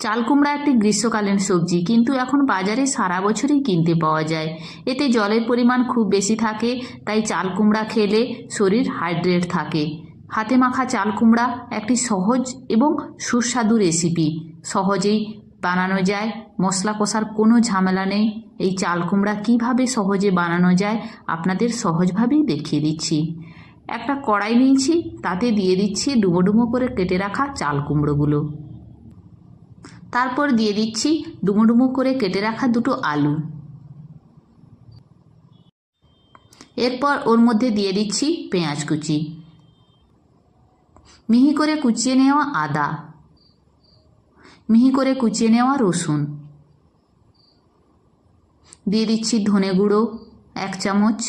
চাল কুমড়া একটি গ্রীষ্মকালীন সবজি, কিন্তু এখন বাজারে সারা বছরই কিনতে পাওয়া যায়। এতে জলের পরিমাণ খুব বেশি থাকে, তাই চাল কুমড়া খেলে শরীর হাইড্রেট থাকে। হাতে মাখা চাল কুমড়া একটি সহজ এবং সুস্বাদু রেসিপি। সহজেই বানানো যায়, মশলা কষার কোনো ঝামেলা নেই। এই চাল কুমড়া কীভাবে সহজে বানানো যায়, আপনাদের সহজভাবেই দেখিয়ে দিচ্ছি। একটা কড়াই নিয়েছি, তাতে দিয়ে দিচ্ছি ডুমো ডুমো করে কেটে রাখা চাল কুমড়োগুলো তারপর দিয়ে দিচ্ছি ডুমো করে কেটে রাখা দুটো আলু। এরপর ওর মধ্যে দিয়ে দিচ্ছি পেঁয়াজ কুচি। মিহি করে কুচিয়ে নেওয়া আদা। মিহি করে কুচিয়ে নেওয়া রসুন। দিয়ে দিচ্ছি ধনে গুঁড়ো এক চামচ,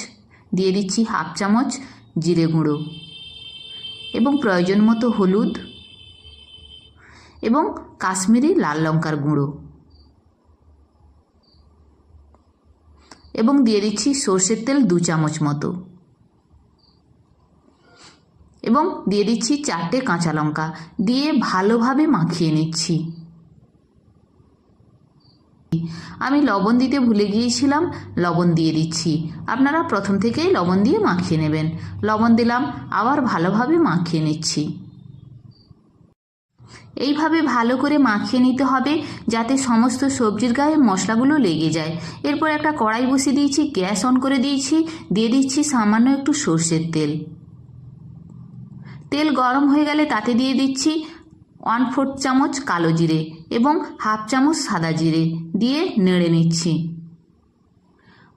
দিয়ে দিচ্ছি হাফ চামচ জিরে গুঁড়ো। এবং প্রয়োজন মতো হলুদ এবং কাশ্মীরি লাল লঙ্কার গুঁড়ো। এবং দিয়ে দিচ্ছি সর্ষের তেল দু চামচ মতো। এবং দিয়ে দিচ্ছি চারটে কাঁচা লঙ্কা। দিয়ে ভালোভাবে মাখিয়ে নিচ্ছি। আমি লবণ দিতে ভুলে গিয়েছিলাম, লবণ দিয়ে দিচ্ছি। আপনারা প্রথম থেকেই লবণ দিয়ে মাখিয়ে নেবেন। লবণ দিলাম, আবার ভালোভাবে মাখিয়ে নিচ্ছি। এইভাবে ভালো করে মাখিয়ে নিতে হবে যাতে সমস্ত সবজির গায়ে মশলাগুলো লেগে যায়। এরপর একটা কড়াই বসিয়ে দিয়েছি, গ্যাস অন করে দিয়েছি, দিয়ে দিচ্ছি সামান্য একটু সর্ষের তেল। তেল গরম হয়ে গেলে তাতে দিয়ে দিচ্ছি ওয়ান ফোর্থ চামচ কালো জিরে এবং হাফ চামচ সাদা জিরে দিয়ে নেড়ে নিচ্ছি।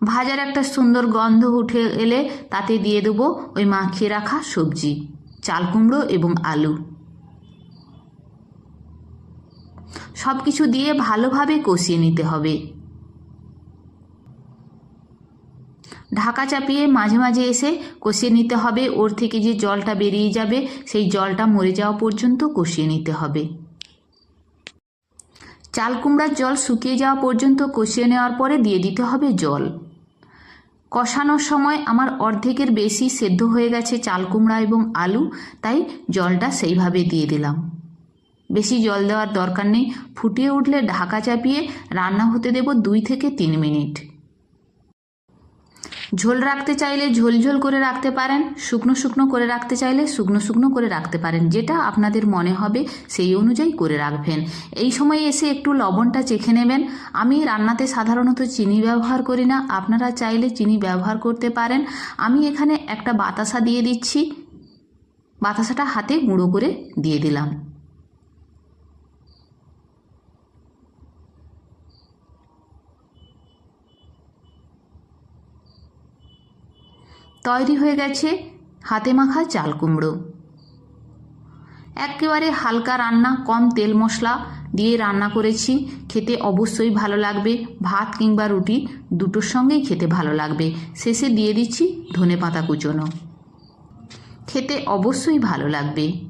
ভাজার একটা সুন্দর গন্ধ উঠে এলে তাতে দিয়ে দেবো ওই মাখিয়ে রাখা সবজি, চাল কুমড়ো এবং আলু। সব কিছু দিয়ে ভালোভাবে কষিয়ে নিতে হবে। ঢাকা চাপিয়ে মাঝে মাঝে এসে কষিয়ে নিতে হবে। ওর থেকে যে জলটা বেরিয়ে যাবে, সেই জলটা মরে যাওয়া পর্যন্ত কষিয়ে নিতে হবে। চাল কুমড়ার জল শুকিয়ে যাওয়া পর্যন্ত কষিয়ে নেওয়ার পরে দিয়ে দিতে হবে জল। কষানোর সময় আমার অর্ধেকের বেশি সেদ্ধ হয়ে গেছে চাল কুমড়া এবং আলু, তাই জলটা সেইভাবে দিয়ে দিলাম। বেশি জল দেওয়ার দরকার নেই। ফুটিয়ে উঠলে ঢাকা চাপিয়ে রান্না হতে দেব দুই থেকে তিন মিনিট। ঝোল রাখতে চাইলে ঝোল ঝোল করে রাখতে পারেন, শুকনো শুকনো করে রাখতে চাইলে শুকনো শুকনো করে রাখতে পারেন। যেটা আপনাদের মনে হবে সেই অনুযায়ী করে রাখবেন। এই সময় এসে একটু লবণটা চেখে নেবেন। আমি রান্নাতে সাধারণত চিনি ব্যবহার করি না। আপনারা চাইলে চিনি ব্যবহার করতে পারেন। আমি এখানে একটা বাতাসা দিয়ে দিচ্ছি। বাতাসাটা হাতে গুঁড়ো করে দিয়ে দিলাম। তৈরি হয়ে গেছে হাতে মাখা চাল কুমড়ো। একেবারে হালকা রান্না, কম তেল মশলা দিয়ে রান্না করেছি। খেতে অবশ্যই ভালো লাগবে। ভাত কিংবা রুটি দুটোর সঙ্গেই খেতে ভালো লাগবে। শেষে দিয়ে দিচ্ছি ধনে পাতা কুচনো। খেতে অবশ্যই ভালো লাগবে।